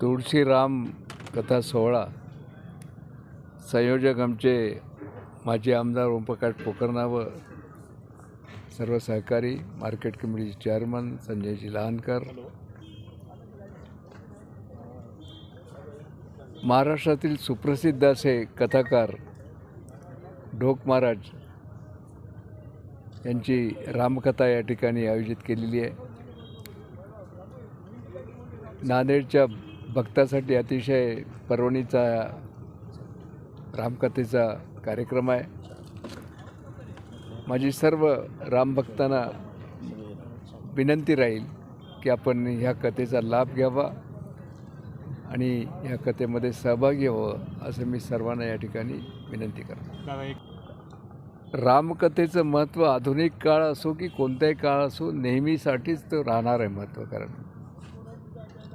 तुळशीराम कथा सोहळा. संयोजक आमचे माजी आमदार ओमप्रकाश पोकरना व सर्व सहकारी मार्केट कमिटीचे चेअरमन संजयजी लहानकर. महाराष्ट्रातील सुप्रसिद्ध असे कथाकार ढोक महाराज यांची रामकथा या ठिकाणी आयोजित केलेली आहे. नांदेडच्या भक्तासाठी अतिशय पर्वणीचा रामकथेचा कार्यक्रम आहे. माझी सर्व रामभक्तांना विनंती राहील की आपण ह्या कथेचा लाभ घ्यावा आणि ह्या कथेमध्ये सहभागी व्हावं असं मी सर्वांना या ठिकाणी विनंती करतो. रामकथेचं महत्त्व आधुनिक काळ असो की कोणताही काळ असो नेहमीसाठीच तो राहणार आहे महत्त्व कारण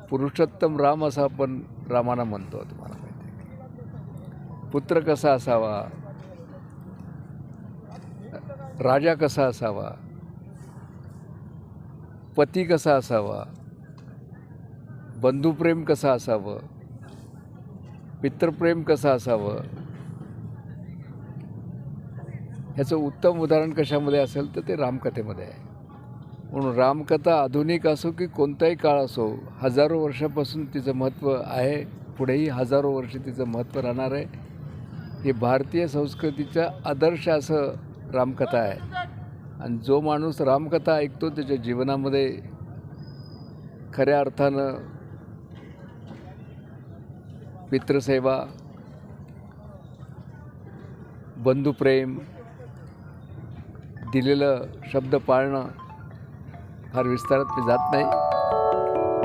पुरुषोत्तम राम असं आपण रामाना म्हणतो तुम्हाला माहिती पुत्र कसा असावा? राजा कसा असावा? पती कसा असावा? बंधुप्रेम कसं असावं? पितृप्रेम कसं असावं? ह्याचं उत्तम उदाहरण कशामध्ये असेल तर ते रामकथेमध्ये आहे. म्हणून रामकथा आधुनिक असो की कोणताही काळ असो हजारो वर्षापासून तिचं महत्त्व आहे. पुढेही हजारो वर्ष तिचं महत्त्व राहणार आहे. हे भारतीय संस्कृतीचा आदर्श असं रामकथा आहे. आणि जो माणूस रामकथा ऐकतो त्याच्या जीवनामध्ये खऱ्या अर्थानं पितृसेवा बंधुप्रेम दिलेलं शब्द पाळणं फार विस्तारात मी जात नाही.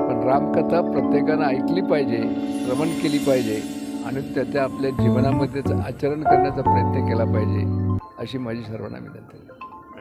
पण रामकथा प्रत्येकानं ऐकली पाहिजे श्रवण केली पाहिजे आणि त्याच्या आपल्या जीवनामध्ये आचरण करण्याचा प्रयत्न केला पाहिजे अशी माझी सर्वांना विनंती आहे.